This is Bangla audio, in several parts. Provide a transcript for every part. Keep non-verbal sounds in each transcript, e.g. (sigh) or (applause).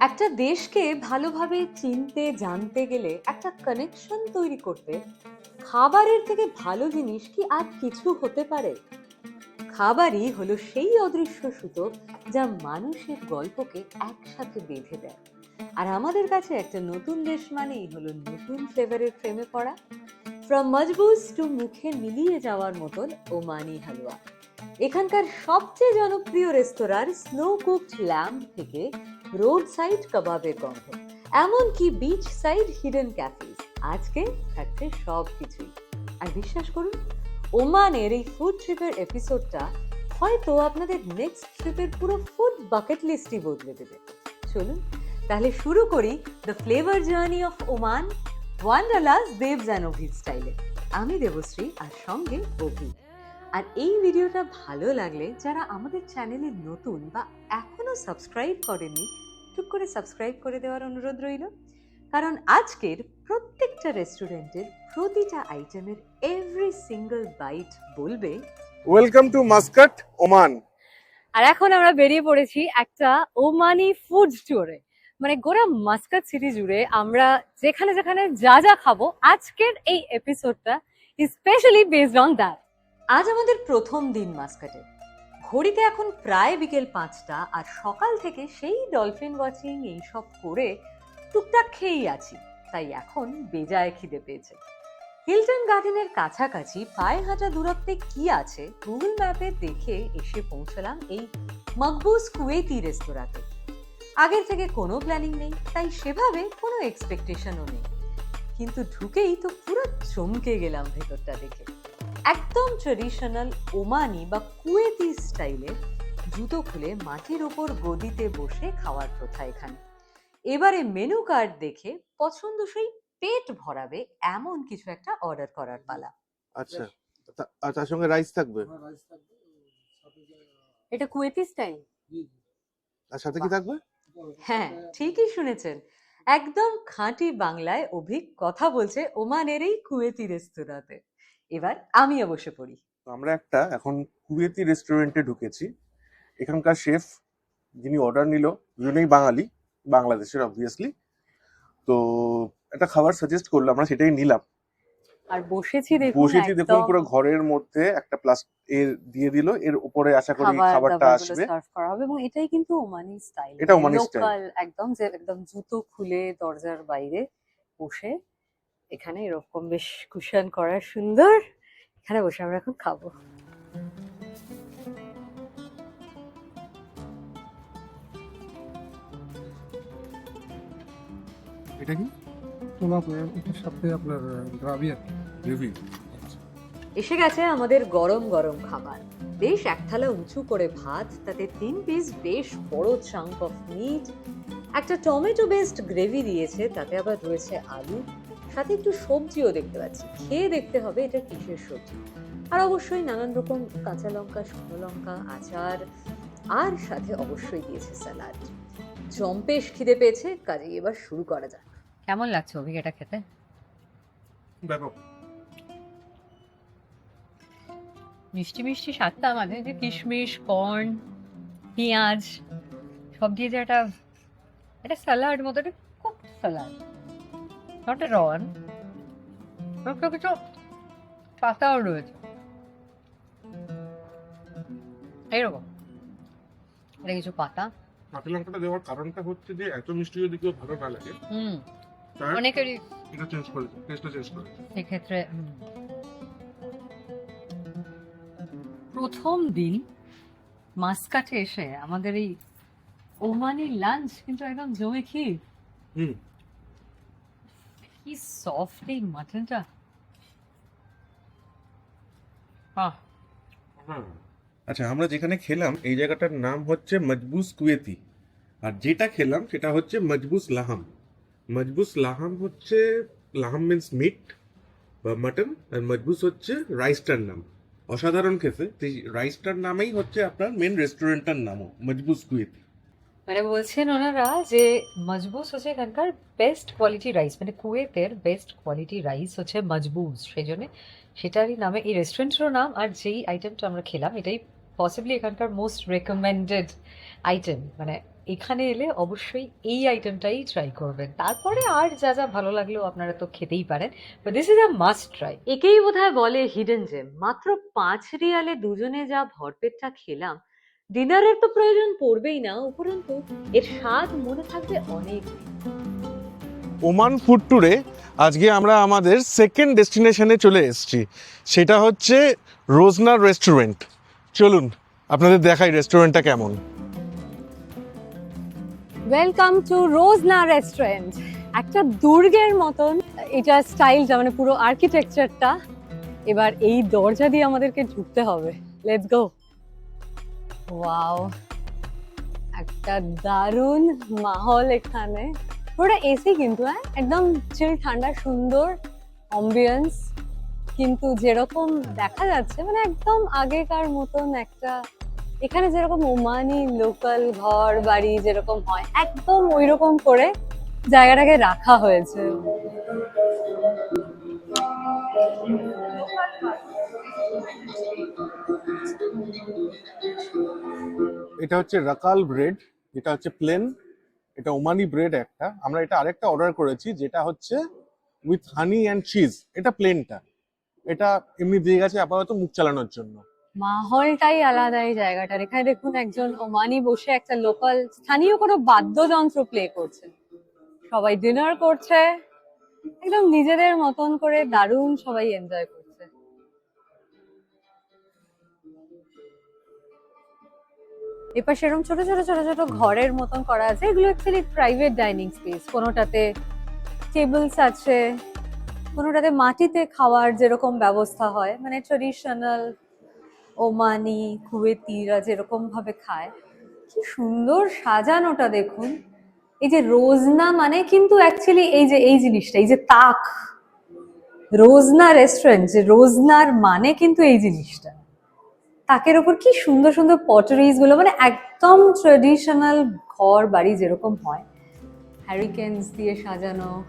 একটা দেশকে ভালোভাবে চিনতে, জানতে গেলে একটা কানেকশন তৈরি করতে খাবারের থেকে ভালো জিনিস কি আর কিছু হতে পারে? খাবারই হলো সেই অদৃশ্য সুতো যা মানুষের গল্পকে একসাথে বেঁধে দেয়। আর আমাদের কাছে একটা নতুন দেশ মানেই হলো নতুন ফ্লেভারের প্রেমে পড়া। ফ্রম মজবুজ টু মুখে মিলিয়ে যাওয়ার মতন ওমানি হালুয়া। এখানকার সবচেয়ে জনপ্রিয় রেস্তোরাঁর স্নো কুকড ল্যাম্প থেকে রোড সাইড কাবাবের গন্ধ, এমনকি বিচ সাইড হিডেন ক্যাফেজ আজকে থাকছে সব কিছুই। আর বিশ্বাস করুন, ওমানের এই ফুড ট্রিপের এপিসোডটা হয়তো আপনাদের নেক্সট ট্রিপের পুরো ফুড বাকেট লিস্টই বদলে দেবে। চলুন, তাহলে শুরু করি the flavour journey of Oman wanderlust Debs and অভির স্টাইলে আমি দেবশ্রী, আর সঙ্গে অভি। আর এই ভিডিওটা ভালো লাগলে যারা আমাদের চ্যানেলে নতুন বা এখনও সাবস্ক্রাইব করেননি টুক করে সাবস্ক্রাইব করে দেওয়ার অনুরোধ রইল। কারণ আজকের প্রত্যেকটা রেস্টুরেন্টের প্রতিটা আইটেমের এভরি সিঙ্গেল বাইট বলবে ওয়েলকাম টু মাস্কাট ওমান আর এখন আমরা বেরিয়ে পড়েছি একটা ওমানি ফুড ট্যুরে মানে গোটা মাস্কাত সিটি জুড়ে আমরা যেখানে যেখানে যা যা খাব আজকের এই এপিসোডটা স্পেশালি বেসড অন দ্যাট আজ আমাদের প্রথম দিন মাস্কাটে। ঘড়িতে এখন প্রায় বিকেল পাঁচটা আর সকাল থেকে সেই ডলফিন ওয়াচিং এইসব করে টুকটাক খেয়েই আছি, তাই এখন বেজায় খিদে পেয়েছে। হিলটন গার্ডেনের কাছাকাছি পায়ে হাঁটা দূরত্বে কি আছে গুগল ম্যাপে দেখে এসে পৌঁছলাম এই মকবুজ কুয়েতি রেস্তোরাঁতে। আগের থেকে কোনো প্ল্যানিং নেই, তাই সেভাবে কোনো এক্সপেকটেশনও নেই। কিন্তু ঢুকেই তো পুরো চমকে গেলাম ভেতরটা দেখে। একদম ট্রেডিশনাল ওমানি বা কুয়েতি স্টাইলে জুতো খুলে মাটির ওপর গদিতে বসে খাওয়ার প্রথা এখানে। এবারে মেনু কার্ড দেখে পছন্দসই পেট ভরাবে এমন কিছু একটা অর্ডার করার পালা। আচ্ছা আর তার সঙ্গে রাইস থাকবে? এটা কুয়েতি স্টাইল আর সাথে কি থাকবে? হ্যাঁ ঠিকই শুনেছেন। একদম খাঁটি বাংলায় অভিক কথা বলছে ওমানের এই কুয়েতি রেস্তোরাঁতে। এবার আমিও বসে পড়ি। তো আমরা একটা এখন কুয়েতি রেস্টুরেন্টে ঢুকেছি। এখানকার শেফ যিনি অর্ডার নিল দুজনেই বাঙালি বাংলাদেশের অবভিয়াসলি তো একটা খাবার সাজেস্ট করল আমরা সেটাই নিলাম। আর বসেছি দেখুন বসেছি দেখুন পুরো ঘরের মধ্যে একটা প্লাস এর দিয়ে দিল এর উপরে আশা করি খাবারটা আসবে। সার্ভ করা হবে এবং এটাই কিন্তু ওমানি স্টাইল এটা ওমানি। লোকাল একদম যে একদম জুতো খুলে দরজার বাইরে বসে এখানে এরকম বেশ কুশন করা সুন্দর। এখানে বসে আমরা এখন খাব। এটা কি? তোলা এটার সাথে আপনার গ্রাভি আর গ্রেভি। এসে গেছে আমাদের গরম গরম খাবার। বেশ এক থালা উঁচু করে ভাত তাতে তিন পিস বেশ বড় চাঙ্ক অফ মিট একটা টমেটো বেসড গ্রেভি দিয়েছে তাতে আবার রয়েছে আলু। সাথে একটু সবজিও দেখতে পাচ্ছি। খেয়ে দেখতে হবে এটা কিসের সবজি। আর অবশ্যই নানান রকম কাঁচা লঙ্কা শুকনো লঙ্কা আচার আর সাথে অবশ্যই দিয়েছে স্যালাড। জম্পেশ খিদে পেয়েছে কাজে এবার শুরু করা যাক। কেমন লাগছে এটা খেতে? ব্যাপক। মিষ্টি মিষ্টি স্বাদটা মানে যে কিশমিশ কর্ন পেঁয়াজ সব দিয়ে যে একটা একটা স্যালাড মতো একটা খুব স্যালাড। নট এ রন একটু কিছু পাতাও রয়েছে এইরকম এটা কিছু পাতা। কাঁচা লঙ্কাটা দেওয়ার কারণটা হচ্ছে যে এত মিষ্টি যদি কেউ ভালো না লাগে হুম। অনেকেরই এটা চেঞ্জ করে টেস্টটা চেঞ্জ করে। সেক্ষেত্রে প্রথম দিন মাসকাটে এসে আমাদের এই ওমানি লাঞ্চ কিন্তু একদম জমে ক্ষীর। হুম। কি সফট এই মাটনটা? আহ। আচ্ছা আমরা যেখানে খেলাম এই জায়গাটার নাম হচ্ছে মজবুস কুয়েতি। আর যেটা খেলাম সেটা হচ্ছে মজবুস লাহাম। মজবুস লাহাম হচ্ছে লাহাম মিন্স মিট বা মাটন আর মজবুস হচ্ছে রাইসটার নাম। অসাধারণ খেতে। সেই রাইসটার নামেই হচ্ছে আপনার মেন রেস্টুরেন্টটার নামও মজবুস কুয়েতি। মানে বলছেন ওনারা যে মজবুস হচ্ছে এখানকার বেস্ট কোয়ালিটি রাইস মানে কুয়েতের বেস্ট কোয়ালিটি রাইস হচ্ছে মজবুস সেই জন্যে সেটারই নামে এই রেস্টুরেন্টেরও নাম আর যেই আইটেমটা আমরা খেলাম, এটাই পসিবলি এখানকার মোস্ট রেকমেন্ডেড আইটেম মানে এখানে এলে অবশ্যই এই আইটেমটাই ট্রাই করবেন। তারপরে আর যা যা ভালো লাগলেও আপনারা তো খেতেই পারেন but this is a must try একেই বোধহয় বলে হিডেন জেম মাত্র পাঁচ রিয়ালে দুজনে যা ভরপেটটা খেলাম ডিনারের তো প্রয়োজন পড়বেই না উপরন্তু এর স্বাদ মনে থাকবে অনেক। ওমান ফুড ট্যুরে আজকে আমরা আমাদের সেকেন্ড ডেস্টিনেশনে চলে এসেছি। সেটা হচ্ছে রোজনার রেস্টুরেন্ট। চলুন আপনাদের দেখাই রেস্টুরেন্টটা কেমন। Welcome to Rozna restaurant. একটা দুর্গের মতন এটা স্টাইলটা মানে পুরো আর্কিটেকচারটা এবার এই দরজা দিয়ে আমাদেরকে ঢুকতে হবে। লেটস গো ওয়াও একটা দারুণ মাহল এখানে। পুরোটা এসি কিন্তু হ্যাঁ? একদম চিল ঠান্ডা, সুন্দর অম্বিয়েন্স কিন্তু যেরকম দেখা যাচ্ছে মানে একদম আগেকার মতন একটা, এখানে যেরকম ওমানি লোকাল ঘর বাড়ি যেরকম হয়, একদম ওই রকম করে জায়গাটাকে রাখা হয়েছে। এটা হচ্ছে রাকাল ব্রেড যেটা হচ্ছে প্লেন, এটা ওমানি ব্রেড একটা। আমরা এটা আরেকটা অর্ডার করেছি, যেটা হচ্ছে উইথ হানি অ্যান্ড চিজ এটা প্লেনটা। এটা এমনি দিয়ে গেছে আপাতত মুখ চালানোর জন্য। মাহলটাই আলাদা এই জায়গাটার। এখানে দেখুন একজন ওমানি বসে একটা লোকাল স্থানীয় কোনো বাদ্যযন্ত্র প্লে করছে। সবাই ডিনার করছে। একদম নিজেদের মতন করে দারুণ সবাই এনজয় করছে। এপাশে এরকম ছোট ছোট ছোট ছোট ঘরের মতন করা আছে। এগুলো অ্যাকচুয়ালি প্রাইভেট ডাইনিং স্পেস কোনোটাতে টেবিলস আছে, কোনোটাতে মাটিতে খাওয়ার যেরকম ব্যবস্থা হয় মানে ট্রেডিশনাল ওমানি, কুয়েতিরা যেরকম ভাবে খায়। কি সুন্দর সাজানোটা দেখুন। এই যে রোজনা মানে কিন্তু অ্যাকচুয়ালি এই যে, এই জিনিসটা, এই যে তাক। রোজনা রেস্টুরেন্ট যে রোজনার মানে কিন্তু এই জিনিসটা। তাকের ওপর কি সুন্দর সুন্দর পটারিজগুলো মানে একদম ট্রেডিশনাল ঘর বাড়ি যেরকম হয়। হ্যারিকেন্স দিয়ে সাজানো,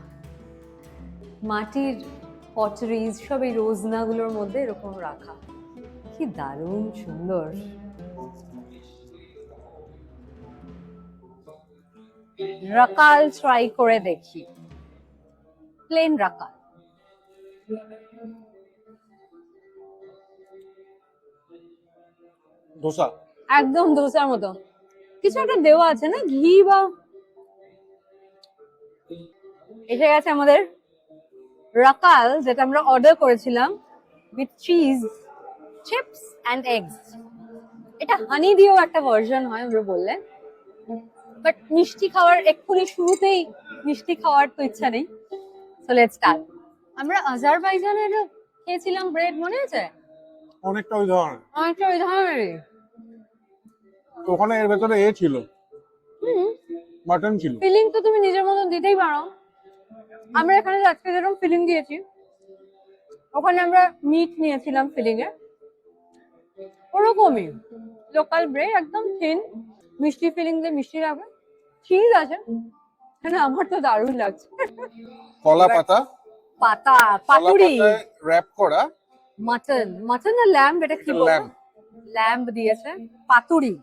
মাটির পটারিজ সব এই রোজনাগুলোর মধ্যে এরকম রাখা। কি দারুণ সুন্দর। রাকাল ট্রাই করে দেখি। প্লেন রাকাল। ধোসা? একদম দোসার মতো। কিছু একটা দেওয়া আছে না? ঘি বা এসে গেছে আমাদের রাকাল যেটা আমরা অর্ডার করেছিলাম with cheese chips and eggs এটা হানি দিয়েও একটা ভার্সন হয় আমরা বললেন বাট মিষ্টি খাওয়ার এক্ষুনি শুরুতেই মিষ্টি খাওয়ার তো ইচ্ছা নেই। সো লেটস স্টার্ট আমরা আজারবাইজানের খেয়েছিলাম ব্রেড মনে আছে? অনেকটা ওই ধরনের। অনেকটা ওই ধরনেরই। তো ওখানে এর ভেতরে এ ছিল। মাটন ছিল। ফিলিং তো তুমি নিজের মতন দিতেই পারো। আমরা এখানে আজকে যেরকম ফিলিং দিয়েছি ওখানে আমরা মিট নিয়েছিলাম ফিলিং এ। ওরকমই। লোকাল ব্রেড একদম থিন মিষ্টি ফিলিং দিয়ে মিষ্টি রাখবে। চিজ আছে। মানে আমার তো দারুণ লাগছে। কলা পাতা। পাতা পাতুরি। র্যাপ করা। মাটন। মাটন না ল্যাম্ব এটা কি বলব। ল্যাম্ব দিয়েছে। পাতুরি।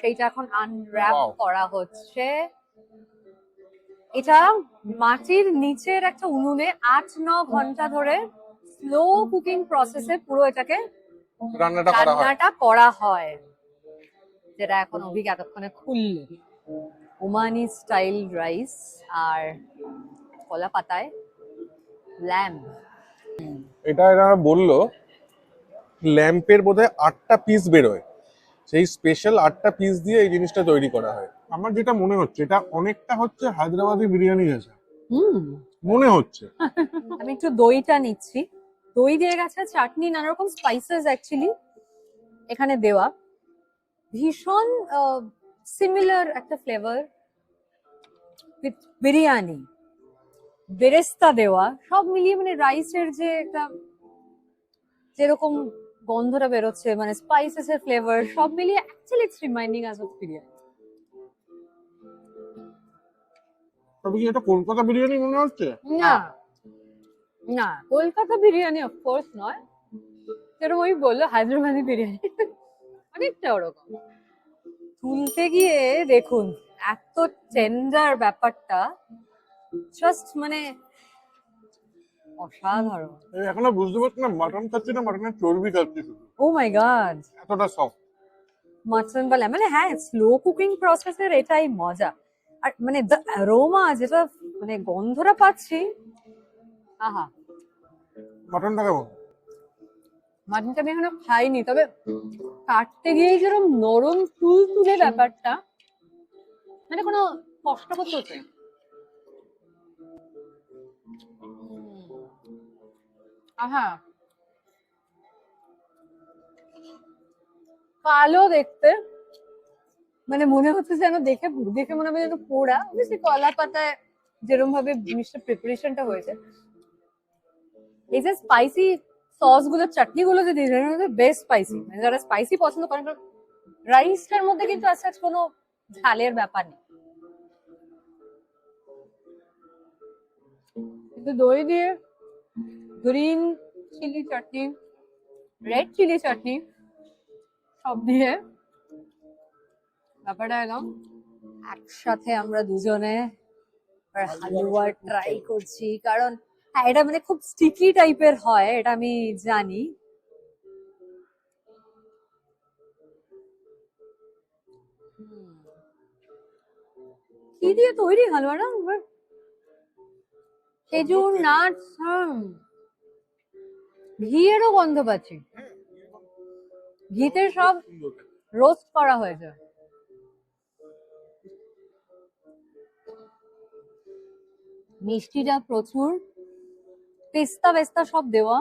সেইটা এখন আনর্যাপ করা হচ্ছে। এটা মাটির নিচের একটা উনুনে আট ন ঘণ্টা ধরে স্লো কুকিং প্রসেসে পুরো এটাকে রান্নাটা করা হয়। রান্নাটা করা হয়। যেটা এখন অভিক এতক্ষণে খুললো। ওমানি স্টাইল রাইস আর কলা পাতায় ল্যাম্ব এটা এরা বলল ল্যাম্পের বোধহয় আটটা পিস বেরোয়। সেই স্পেশাল আটটা পিস দিয়ে এই জিনিসটা তৈরি করা হয়। আমার যেটা মনে হচ্ছে এটা অনেকটা হচ্ছে হায়দ্রাবাদি বিরিয়ানি গেছে হুম। মনে হচ্ছে। (laughs) আমি একটু দইটা নিচ্ছি। দই দিয়ে গেছে চাটনি নানা রকম স্পাইসেস অ্যাকচুয়ালি এখানে দেওয়া। ভীষণ সিমিলার একটা ফ্লেভার উইথ বিরিয়ানি। বেরেস্তা দেওয়া। সব মিলিয়ে মানে রাইসের যে একটা যেরকম গন্ধটা বেরোচ্ছে মানে স্পাইসেস এর ফ্লেভার সব মিলিয়ে actually it's reminding us of biryani. তবে কি এটা কলকাতা বিরিয়ানি মনে হচ্ছে? না। না কলকাতা বিরিয়ানি অফকোর্স নয়। যেরকম ওই বলল হায়দ্রাবাদি বিরিয়ানি। অনেকটা ওরকম। তুলতে গিয়ে দেখুন এত টেন্ডার ব্যাপারটা জাস্ট মানে অসাধারণ। এখনও বুঝতে পারছি না মাটন খাচ্ছি না মাটনের চর্বি খাচ্ছি শুধু। ও মাই গড এতটা সফট মাটন বলে মানে হ্যাঁ স্লো কুকিং প্রসেসের এটাই মজা। আর মানে দ্য অ্যারোমা যেটা মানে গন্ধটা পাচ্ছি আহা। মাটনটা কেমন? মাটনটা আমি এখনও খাইনি তবে কাটতে গিয়ে যেরকম নরম তুল তুলে ব্যাপারটা মানে কোনো কষ্ট করতে হচ্ছে আহা। কালো দেখতে। মানে মনে হচ্ছে যেন দেখে দেখে মনে হবে যেন পোড়া। বেশি কলা পাতায় যেরকম ভাবে জিনিসটা প্রিপারেশনটা হয়েছে। এই যে স্পাইসি সসগুলো চাটনি গুলো যে দিয়েছে বেস্ট স্পাইসি মানে যারা স্পাইসি পছন্দ করেন রাইসটার মধ্যে কিন্তু আস্তে কোনো ঝালের ব্যাপার নেই। কিন্তু দই দিয়ে green chilli chutney red chilli chutney সব দিয়ে ব্যাপারটা এলাম একসাথে আমরা দুজনে হালুয়া ট্রাই করছি। কারণ হ্যাঁ এটা মানে খুব স্টিকি টাইপের হয় এটা আমি জানি। কি দিয়ে তৈরি হালুয়াটা? খেজুর নাটস হুম। ঘিয়েরও গন্ধ পাচ্ছি। ঘিতে সব রোস্ট করা হয়েছে। মিষ্টিটা প্রচুর। পেস্তা পেস্তা সব দেওয়া।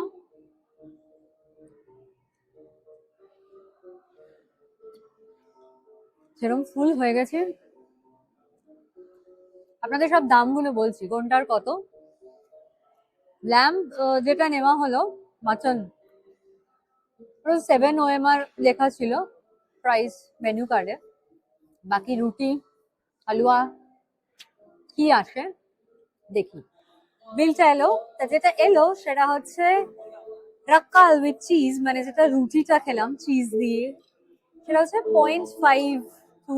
সেরকম ফুল হয়ে গেছে। আপনাদের সব দামগুলো বলছি, কোনটার কত? ল্যাম্প যেটা নেওয়া হলো মাটন সেভেন ওএমআর লেখা ছিল প্রাইস মেনু কার্ডে বাকি রুটি, হালুয়া, কি আসে, দেখি। বিলটা এলো, তা যেটা এলো সেটা হচ্ছে রাক্কাল উইথ চিজ মানে যেটা রুটিটা খেলাম চিজ দিয়ে। সেটা হচ্ছে পয়েন্ট ফাইভ টু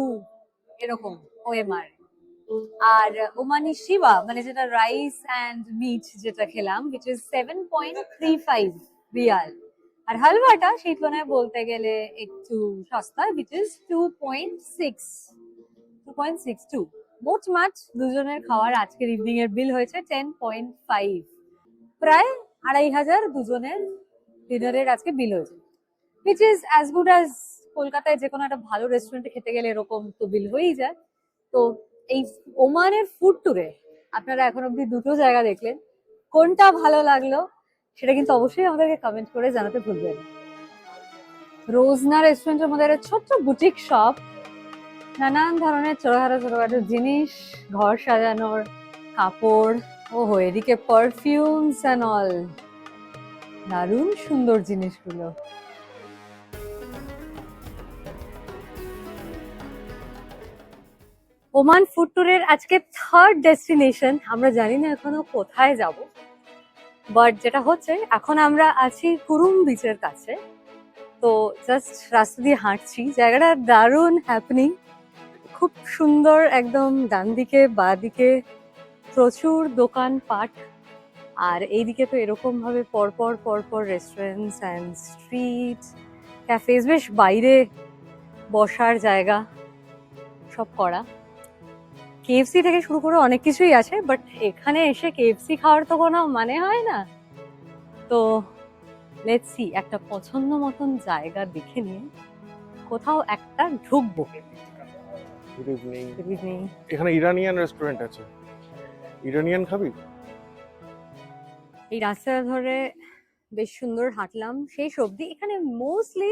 এরকম ওএমআর আর ওমানি শিবা মানে যেটা রাইস অ্যান্ড মিট যেটা খেলাম which is seven point three five rial আর হালুয়াটা সেই তুলনায় বলতে গেলে একটু সস্তা which is two point six two point six two মোট মাছ দুজনের খাওয়ার আজকের ইভিনিং এর বিল হয়েছে টেন পয়েন্ট ফাইভ প্রায় আড়াই হাজার দুজনের ডিনারের আজকে বিল হয়েছে। Which is as good as কলকাতায় যে কোনো একটা ভালো রেস্টুরেন্টে খেতে গেলে এরকম তো বিল হয়েই যায়। তো এই ওমানের ফুড ট্যুরে আপনারা এখন অব্দি দুটো জায়গা দেখলেন। কোনটা ভালো লাগল সেটা কিন্তু অবশ্যই আমাদেরকে কমেন্ট করে জানাতে ভুলবেন রোজনা রেস্টুরেন্টের মধ্যে একটা ছোট্ট বুটিক শপ নানান ধরনের ছোটখাটো ছোটখাটো জিনিস, ঘর সাজানোর কাপড়, ওহো, এদিকে পারফিউমস অ্যান্ড অল দারুণ সুন্দর জিনিসগুলো। ওমান ফুড ট্যুরের আজকে থার্ড ডেস্টিনেশন আমরা জানি না এখনও কোথায় যাব। বাট যেটা হচ্ছে, এখন আমরা আছি কুরুম বিচের কাছে। তো জাস্ট রাস্তা দিয়ে হাঁটছি, জায়গাটা দারুণ হ্যাপনিং খুব সুন্দর একদম ডান দিকে, বা দিকে প্রচুর দোকান পাট আর এইদিকে তো এরকম ভাবে পরপর পরপর রেস্টুরেন্টস অ্যান্ড স্ট্রিট ক্যাফেজ বেশ বাইরে বসার জায়গা সব করা। কেএফসি থেকে শুরু করে অনেক কিছুই আছে বাট এখানে এসে কেএফসি খাওয়ার তো কোনো মানে হয় না। তো লেটস সি একটা পছন্দ মতন জায়গা দেখে নিয়ে কোথাও একটা ঢুকবো। Good evening. এখানে ইরানিয়ান রেস্টুরেন্ট আছে। ইরানিয়ান খাবি? এই রাস্তাটা ধরে বেশ সুন্দর হাঁটলাম সেই সবজি এখানে মোস্টলি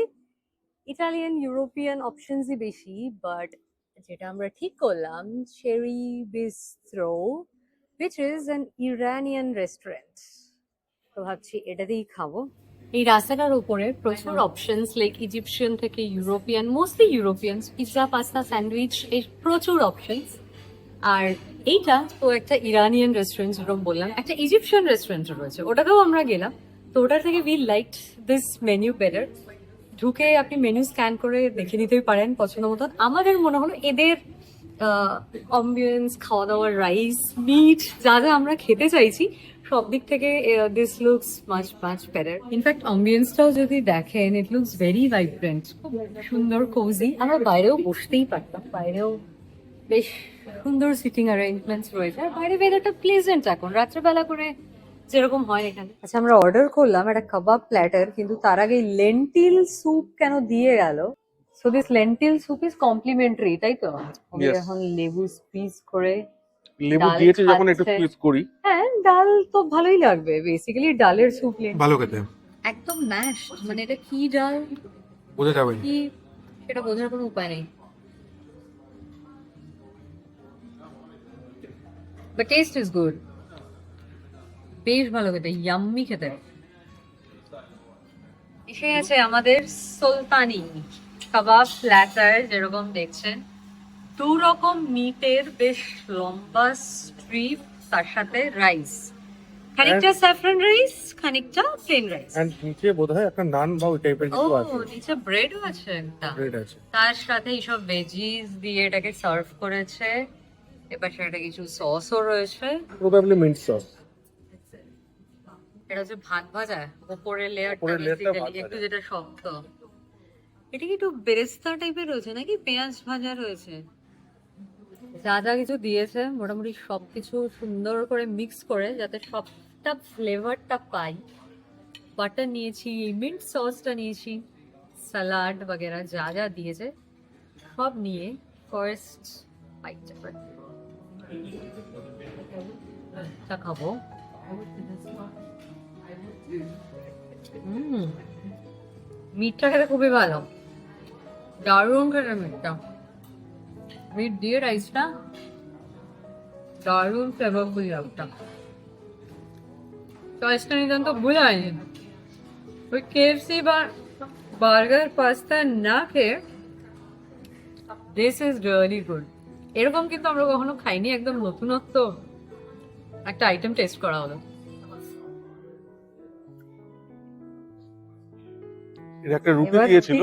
ইটালিয়ান ইউরোপিয়ান অপশনসই বেশি বাট যেটা আমরা ঠিক করলাম Cherry Bistro which is an Iranian restaurant তো ভাবছি এটাতেই খাব। এই রাস্তাটার উপরে প্রচুর অপশনস লাইক ইজিপশিয়ান থেকে European mostly European pizza pasta sandwich এর প্রচুর অপশনস আর এইটা তো একটা ইরানিয়ান রেস্টুরেন্ট যেরকম বললাম একটা ইজিপশিয়ান রেস্টুরেন্ট রয়েছে। ওটাতেও আমরা গেলাম। তো ওটার থেকে we like this menu better ঢুকে আপনি মেনু স্ক্যান করে দেখে নিতেই পারেন পছন্দ মতন আমাদের মনে হলো এদের অম্বিয়েন্স খাওয়া দাওয়ার রাইস মিট যা যা আমরা খেতে চাইছি, সব দিক থেকে this looks much much better in fact অম্বিয়েন্সটাও যদি দেখেন ইট লুকস ভেরি ভাইব্রেন্ট সুন্দর কোজি আমরা বাইরেও বসতেই পারতাম, বাইরেও বেশ সুন্দর সিটিং অ্যারেঞ্জমেন্টস রয়েছে। আর বাইরে ওয়েদারটা প্লেজেন্ট এখন। রাত্রেবেলা করে যেরকম হয় এখানে। আচ্ছা আমরা অর্ডার করলাম একটা কাবাব প্ল্যাটার কিন্তু তার আগে লেন্টিল স্যুপ কেন দিয়ে গেল? So this lentil soup is complimentary তাই তো? আমি এখন লেবু স্কুইজ করে লেবু ডাল দিয়েছে যখন একটু। স্কুইজ করি। হ্যাঁ ডাল তো ভালোই লাগবে বেসিক্যালি ডালের স্যুপ ভালো খেতে। একদম ম্যাশ মানে এটা কি ডাল? বোঝা যাবে কি? সেটা বোঝার কোনো উপায় নেই। বাট টেস্ট ইজ গুড বেশ ভালো খেতে ইয়াম্মি খেতে। এসে গেছে আমাদের সুলতানি কাবাব প্ল্যাটার যেরকম দেখছেন। দু রকম মিটের বেশ লম্বা স্ট্রিপ তার সাথে রাইস খানিকটা স্যাফরন রাইস খানিকটা প্লেন রাইস And নিচে বোধহয় একটা নান বা ওই টাইপের কিছু আছে। ও নিচে ব্রেডও আছে একটা। ব্রেড আছে। তার সাথে এইসব ভেজিস দিয়ে এটাকে সার্ভ করেছে। এবার সেটা কিছু সসও রয়েছে। প্রবাবলি মিন্ট সস এটা হচ্ছে ভাত ভাজা উপরের লেয়ারটা একটু যেটা শক্ত। এটা কি একটু বেরেস্তা টাইপের রয়েছে নাকি? পেঁয়াজ ভাজা রয়েছে। যা যা কিছু দিয়েছে মোটামুটি সবকিছু সুন্দর করে মিক্স করে যাতে সবটা ফ্লেভারটা পাই। বাটার নিয়েছি মিন্ট সসটা নিয়েছি স্যালাড বগেরা যা যা দিয়েছে সব নিয়ে ফার্স্ট বাইটটা চা খাব। মিটটা খেতে খুবই ভালো। দারুণ খেতে মিটটা মিট দিয়ে রাইসটা দারুণ ফ্লেভারফুল একটা চয়েসটা নিতাম তো ভুল হয়নি। ওই কেএফসি বা বার্গার পাস্তা না খেয়ে দিস ইজ রিয়েলি গুড এরকম কিন্তু আমরা কখনো খাইনি, একদম নতুনত্ব একটা আইটেম টেস্ট করা হলো। এর একটা রুটি দিয়েছিল।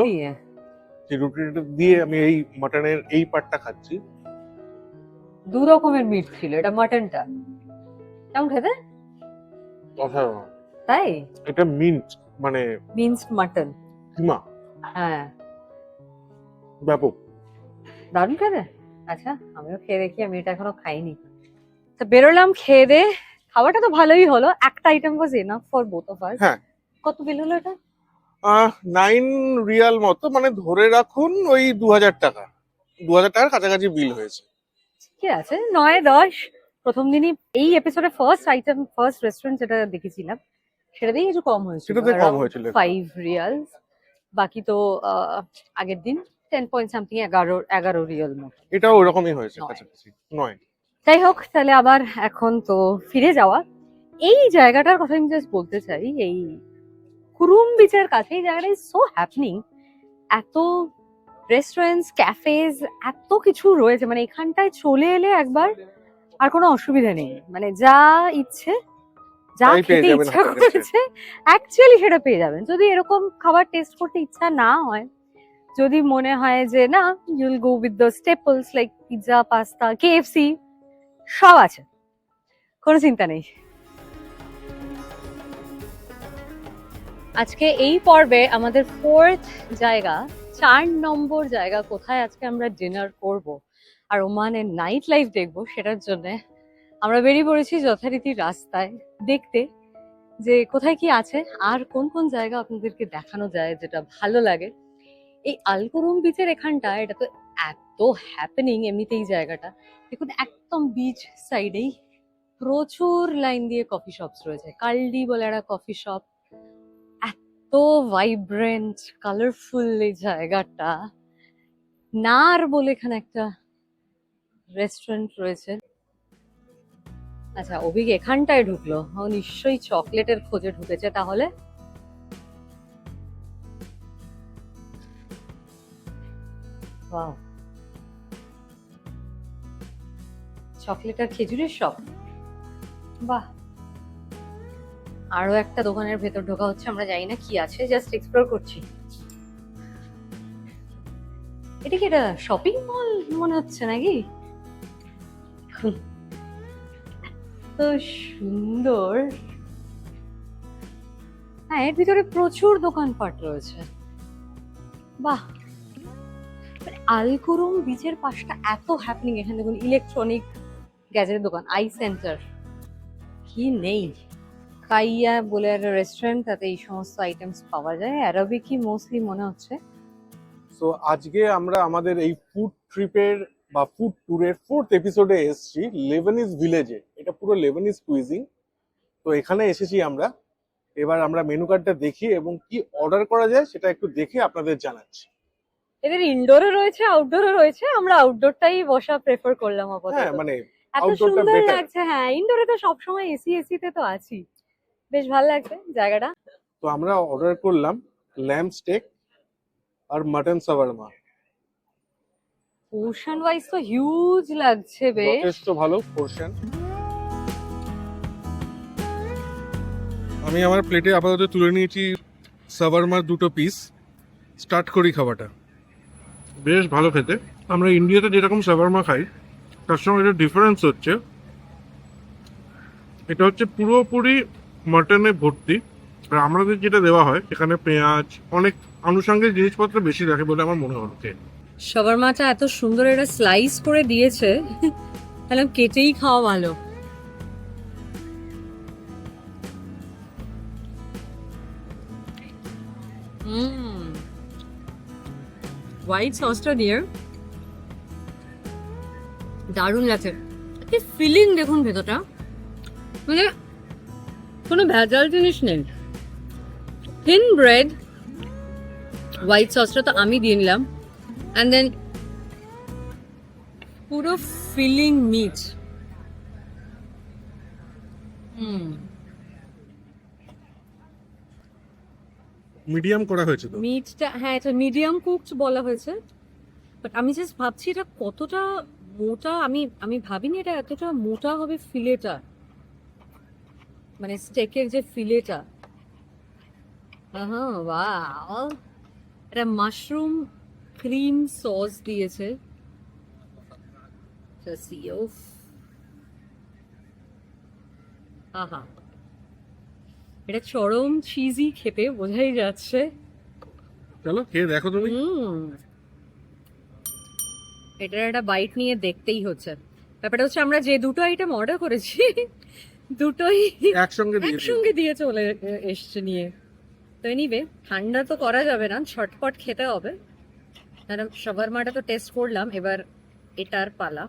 সেই রুটিটা দিয়ে আমি এই মাটনের এই পার্টটা খাচ্ছি। দু রকমের মিট ছিল এটা মাটনটা কেমন খেতে? অসাধারণ। তাই? এটা মিন্ট মানে মিন্সড মাটন কিমা। হ্যাঁ। ব্যাপক। দারুণ খেতে। আচ্ছা আমিও খেয়ে দেখি আমি এটা এখনও খাইনি। তো বেরোলাম খেয়ে দে। খাবারটা তো ভালোই হলো। একটা item was enough for both of us হ্যাঁ। কত বিল হলো এটা? নাইন রিয়াল মতো মানে ধরে রাখুন ওই দু হাজার টাকা। দু হাজার টাকার কাছাকাছি বিল হয়েছে। ঠিক আছে? নয় দশ প্রথম দিনই এই এপিসোডে ফার্স্ট আইটেম ফার্স্ট রেস্টুরেন্ট যেটা দেখেছিলাম সেটাতেই কিছু কম হয়েছিল সেটাতে কম হয়েছিল। ফাইভ রিয়ালস বাকি তো আগের দিন টেন পয়েন্ট সামথিং এগারো এগারো রিয়াল মতো। এটাও ওরকমই হয়েছে কাছাকাছি নয়। যাই হোক তাহলে আবার এখন তো ফিরে যাওয়া। এই জায়গাটার কথা আমি জাস্ট বলতে চাই এই কুরুম বিচের কাছে এই জায়গাটা ইজ সো হ্যাপনিং এত রেস্টুরেন্টস ক্যাফেজ এত কিছু রয়েছে মানে এখানটায় চলে এলে একবার আর কোনো অসুবিধা নেই। মানে যা ইচ্ছে যা খেতে ইচ্ছা করেছে অ্যাকচুয়ালি সেটা পেয়ে যাবেন। যদি এরকম খাবার টেস্ট করতে ইচ্ছা না হয় যদি মনে হয় যে না you'll go with the staples like pizza pasta KFC সব আছে। কোনো চিন্তা নেই। আজকে এই পর্বে আমাদের ফোর্থ জায়গা, চার নম্বর জায়গা কোথায় আজকে আমরা ডিনার করব আর ওমানের নাইট লাইফ দেখব সেটার জন্য। আমরা বেরিয়ে পড়েছি যথারীতি রাস্তায়। দেখতে যে কোথায় কি আছে আর কোন কোন জায়গা আপনাদেরকে দেখানো যায় যেটা ভালো লাগে। এই আলকুরুম বিচের এখানটা, এটা তো এত হ্যাপেনিং এমনিতেই জায়গাটা। দেখুন, একদম বিচ সাইডেই প্রচুর লাইন দিয়ে কফি শপস রয়েছে। কালডি বলে একটা কফি শপ এত ভাইব্রেন্ট কালারফুল এই জায়গাটা। নার বলে এখানে একটা রেস্টুরেন্ট রয়েছে। আচ্ছা অভিক এখানটায় ঢুকলো। ও নিশ্চয়ই চকলেটের খোঁজে ঢুকেছে তাহলে. চকলেট আর খেজুরের শপ? বাহ। আরও একটা দোকানের ভেতর ঢোকা হচ্ছে, আমরা জানি না কি আছে জাস্ট এক্সপ্লোর করছি। এটা কি এটা শপিং মল মনে হচ্ছে নাকি? তো সুন্দর। হ্যাঁ এর ভিতরে প্রচুর দোকানপাট রয়েছে। বাহ! মানে আলকুরুম বিচের পাশটা এত হ্যাপনিং এখানে দেখুন ইলেকট্রনিক গ্যাজেটের দোকান আই সেন্টার কি নেই? কাইয়া বলে একটা রেস্টুরেন্ট তাতে এই সমস্ত আইটেমস পাওয়া যায়। অ্যারাবিকই মোস্টলি মনে হচ্ছে? সো আজকে আমরা আমাদের এই ফুড ট্রিপের বা ফুড ট্যুরের ফোর্থ এপিসোডে এসেছি লেবানিজ ভিলেজে এটা পুরো লেবানিজ কুইজিং তো এখানে এসেছি আমরা। এবার আমরা মেনু কার্ডটা দেখি এবং কি অর্ডার করা যায় সেটা একটু দেখে আপনাদের জানাচ্ছি। এদের ইনডোরও রয়েছে আউটডোরও রয়েছে। আমরা আউটডোরটাই বসা প্রেফার করলাম আপাতত। হ্যাঁ মানে এত outdoor টা সুন্দর better। লাগছে। হ্যাঁ ইনডোরে তো সবসময় এসি এসি তে তো আছি। বেশ ভালো লাগছে জায়গাটা। তো আমরা অর্ডার করলাম ল্যাম্প স্টেক আর মাটন সাভারমা পোর্শন ওয়াইজ তো হিউজ লাগছে বেশ। যথেষ্ট ভালো পোর্শন আমি আমার প্লেটে আপাতত তুলে নিয়েছি সাভারমার দুটো পিস স্টার্ট করি খাওয়াটা বেশ ভালো খেতে। আমরা ইন্ডিয়াতে যেরকম সাভারমা খাই তার সঙ্গে এটা ডিফারেন্স হচ্ছে। এটা হচ্ছে পুরোপুরি মাটনে ভর্তি। আর আমাদের যেটা দেওয়া হয় এখানে পেঁয়াজ, অনেক আনুষঙ্গিক জিনিসপত্র বেশি রাখে বলে আমার মনে হচ্ছে। সবার মাটা এত সুন্দর এটা স্লাইস করে দিয়েছে, তাহলে কেটেই খাওয়া ভালো। হোয়াইট সসটা দিয়ে দারুণ লাগছে। ফিলিং দেখুন ভেতরটা। মানে কোনো ভেজাল জিনিস নেই। থিন ব্রেড হোয়াইট সসটা তো আমি দিয়ে নিলাম। অ্যান্ড দেন পুরো ফিলিং মিট হুম। মিডিয়াম করা হয়েছে তো? মিটটা হ্যাঁ এটা মিডিয়াম কুকড বলা হয়েছে। বাট আমি জাস্ট ভাবছি এটা কতটা মোটা আমি আমি ভাবিনি এটা এতটা মোটা হবে ফিলেটা মানে স্টেকের যে ফিলেটা হ্যাঁ এটা মাশরুম ক্রিম সস দিয়েছে। আহা। এটা চরম চিজি খেতে বোঝাই যাচ্ছে। চলো খেয়ে দেখো তুমি। এটার একটা বাইট নিয়ে দেখতেই হচ্ছে। ব্যাপারটা হচ্ছে আমরা যে দুটো আইটেম অর্ডার করেছি দুটোই একসঙ্গে একসঙ্গে দিয়ে চলে এসছে নিয়ে। তো এনিবে ঠান্ডা তো করা যাবে না ছটপট খেতে হবে। কারণ সবার মাটা তো টেস্ট করলাম এবার এটার পালা।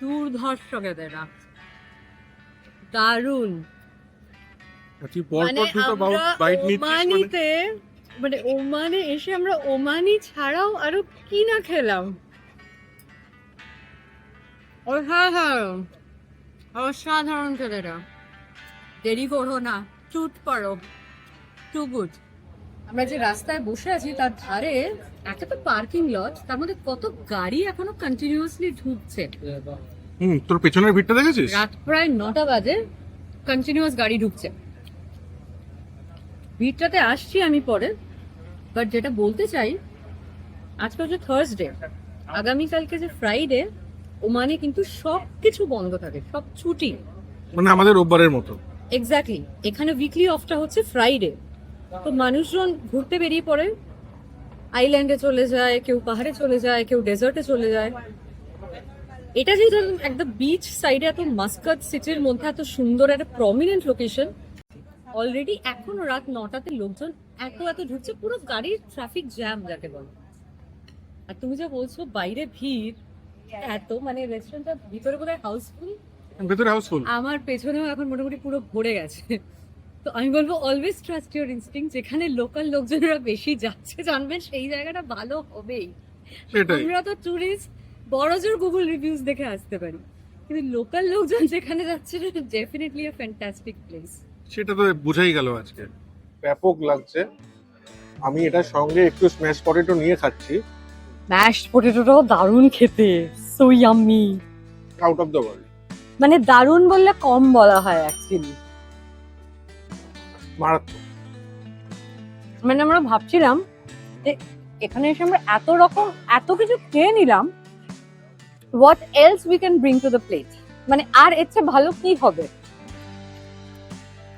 দুর্ধর্ষ খেতে দারুণ। মানে আমরা ওমানিতে মানে ওমানে এসে আমরা ওমানি ছাড়াও আরও কি না খেলাম? অসাধারণ অসাধারণ ছেলেরা। দেরি করো না চুট পারো। টু গুড আমরা যে রাস্তায় বসে আছি তার ধারে একটা তো পার্কিং লট তার মধ্যে কত গাড়ি এখনও কন্টিনিউয়াসলি ঢুকছে। হুম তোর পেছনের ভিড়টা দেখেছিস? রাত প্রায় নটা বাজে কন্টিনিউয়াস গাড়ি ঢুকছে। ভিড়টাতে আসছি আমি পরে। বাট যেটা বলতে চাই আজকে হচ্ছে থার্সডে আগামীকালকে যে ফ্রাইডে ওমানে কিন্তু সব কিছু বন্ধ থাকে সব ছুটি। মানে আমাদের রোববারের মতো। এক্স্যাক্টলি এখানে উইকলি অফটা হচ্ছে ফ্রাইডে তো মানুষজন ঘুরতে বেরিয়ে পড়ে আইল্যান্ডে চলে যায় কেউ পাহাড়ে চলে যায় কেউ ডেজার্টে চলে যায়। এটা যেহেতু একদম বিচ সাইডে এত মাস্কাট সিটির মধ্যে এত সুন্দর একটা প্রমিনেন্ট লোকেশন অলরেডি এখনও রাত নটাতে লোকজন এত এত ঢুকছে পুরো গাড়ির ট্রাফিক জ্যাম যাকে বলে। আর তুমি যা বলছো বাইরে ভিড় এত মানে রেস্টুরেন্টটা ভিতরে বোধহয় হাউসফুল ভেতরে হাউসফুল আমার পেছনেও এখন মোটামুটি পুরো ভরে গেছে। তো আমি বলব অলওয়েজ ট্রাস্ট ইউর ইনস্টিং যেখানে লোকাল লোকজনেরা বেশি যাচ্ছে জানবেন সেই জায়গাটা ভালো হবেই। সেটাই আমরা তো টুরিস্ট বড়জোর গুগল রিভিউজ দেখে আসতে পারি। কিন্তু লোকাল লোকজন যেখানে যাচ্ছে ডেফিনেটলি এ ফ্যান্টাস্টিক প্লেস সেটা তো বোঝাই গেল আজকে। ব্যাপক লাগছে। আমি এটার সঙ্গে একটু স্ম্যাশ পটেটো নিয়ে খাচ্ছি। ম্যাশ পটেটোটাও দারুণ খেতে so yummy out of the world মানে দারুণ বললে কম বলা হয় অ্যাকচুয়ালি মারাত্মক। মানে আমরা ভাবছিলাম যে এখানে এসে আমরা এত রকম এত কিছু খেয়ে নিলাম। What else we can bring to the plate মানে আর এর চেয়ে ভালো কি হবে?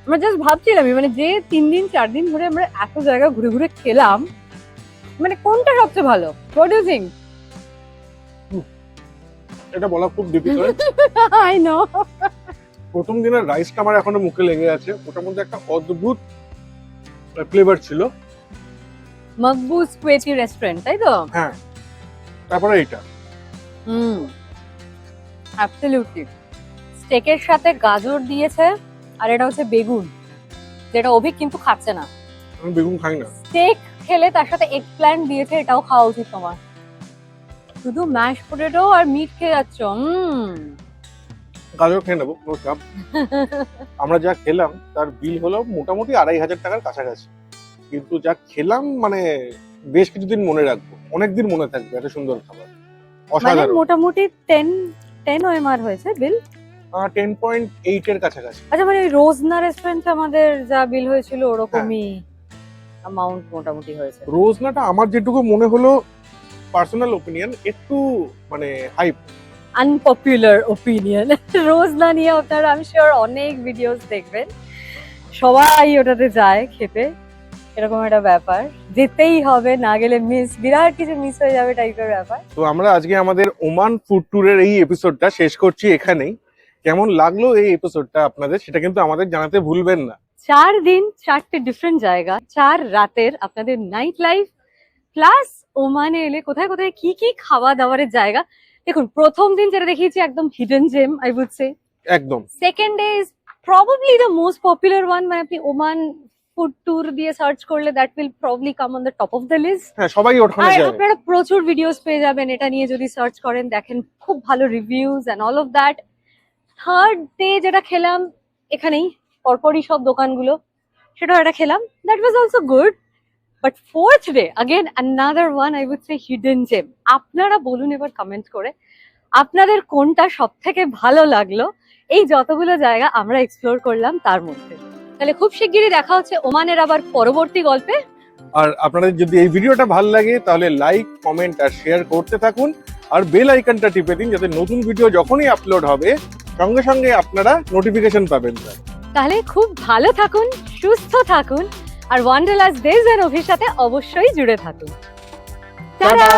আমরা জাস্ট ভাবছিলাম মানে যে তিন দিন চার দিন ধরে আমরা এত জায়গা ঘুরে ঘুরে খেলাম মানে কোনটা সবচেয়ে ভালো? থিঙ্ক এটা বলা খুব ডিফিকাল্ট আই নো প্রথম দিনের রাইসটা আমার এখনও মুখে লেগে আছে ওটার মধ্যে একটা অদ্ভুত ফ্লেভার ছিল। মকবুজ কুয়েতি রেস্টুরেন্ট তাই তো? হ্যাঁ তারপরে এটা হুম অ্যাবসলিউটলি স্টেকের সাথে গাজর দিয়েছে। আর এটা হচ্ছে বেগুন যেটা অভিক কিন্তু খাচ্ছে না। আমি বেগুন খাই না। স্টেক খেলে তার সাথে এগ প্ল্যান্ট দিয়েছে এটাও খাওয়া উচিত তোমার। শুধু ম্যাশ পটেটো আর মিট খেয়ে যাচ্ছ হুম গাজর খেয়ে নেব নো চাপ (laughs) আমরা যা খেলাম তার বিল হলো মোটামুটি আড়াই হাজার টাকার কাছাকাছি। কিন্তু যা খেলাম মানে বেশ কিছুদিন মনে রাখব। অনেকদিন মনে থাকবে এত সুন্দর খাবার। মানে অসাধারণ। মোটামুটি টেন টেন ওএমআর হয়েছে বিল টেন পয়েন্ট এইট এর কাছাকাছি। আচ্ছা মানে রোজনা রেস্টুরেন্ট আমাদের যা বিল হয়েছিল ওরকমই অ্যামাউন্ট মোটামুটি হয়েছে। রোজনাটা আমার যেটুকু মনে হলো পার্সোনাল ওপিনিয়ন একটু মানে হাইপ আনপপুলার ওপিনিয়ন রোজনা নিয়ে আপনারা আমি শিওর অনেক ভিডিওস দেখবেন। সবাই ওটাতে যায় খেতে। এরকম একটা ব্যাপার। যেতেই হবে না গেলে মিস বিরাট কিছু মিস হয়ে যাবে টাইপের ব্যাপার। তো আমরা আজকে আমাদের ওমান ফুড ট্যুরের এই এপিসোডটা শেষ করছি এখানেই। কেমন লাগল এই এপিসোডটা আপনাদের সেটা কিন্তু আমাদের জানাতে ভুলবেন না। চার দিন চারটে ডিফারেন্ট জায়গা চার রাতের আপনাদের নাইট লাইফ প্লাস ওমানে এলে কোথায় কোথায় কি কি খাওয়া দাওয়ারের জায়গা। দেখুন প্রথম দিন যেটা দেখিয়েছি একদম hidden gem I would say একদম। Second day is probably the most popular one মানে আপনি ওমান ফুড ট্যুর দিয়ে সার্চ করলে that will probably come on the top of the list হ্যাঁ সবাই ওখানে আর যায় আপনারা প্রচুর ভিডিওস পেয়ে যাবেন এটা নিয়ে যদি সার্চ করেন দেখেন খুব ভালো reviews and all of that third day যেটা খেলাম এখানেই, পরপরই সব দোকানগুলো, সেটাও একটা খেলাম। That was also good but fourth day again another one I would say hidden gem আপনারা বলুন এবার কমেন্ট করে, আপনাদের কোনটা সব থেকে ভালো লাগল? এই যতগুলো জায়গা আমরা এক্সপ্লোর করলাম, তার মধ্যে। তাহলে খুব শিগগিরই দেখা হচ্ছে ওমানের আবার পরবর্তী গল্পে। আর আপনাদের যদি এই ভিডিওটা ভালো লাগে, তাহলে লাইক কমেন্ট আর শেয়ার করতে থাকুন। আর বেল আইকনটা টিপে দিন যাতে নতুন ভিডিও যখনই আপলোড হবে সঙ্গে সঙ্গে আপনারা নোটিফিকেশন পাবেন তাহলে খুব ভালো থাকুন সুস্থ থাকুন আর ওয়ান্ডারলাস ডেজ এর অভির সাথে অবশ্যই জুড়ে থাকুন। টাটা